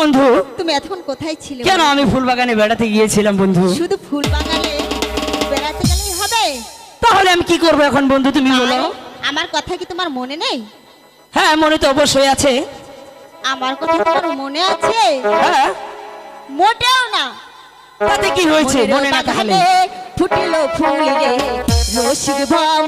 বন্ধু? তুমি এখন কোথায় ছিলে কেন আমি ফুল বাগানে বেড়াতে গিয়েছিলাম বন্ধু? শুধু ফুল বাগানে বেড়াতে গেলেই হবে? তাহলে আমি কি করব এখন বন্ধু তুমি বলো। আমার কথা কি তোমার মনে নেই? হ্যাঁ মনে তো অবশ্যই আছে। আমার কথা তোমার মনে আছে? হ্যাঁ। মোটেও না। তাতে কি হয়েছে? মনে না তাহলে ফুটিলো ফুল রসিক রসিক ভ্রম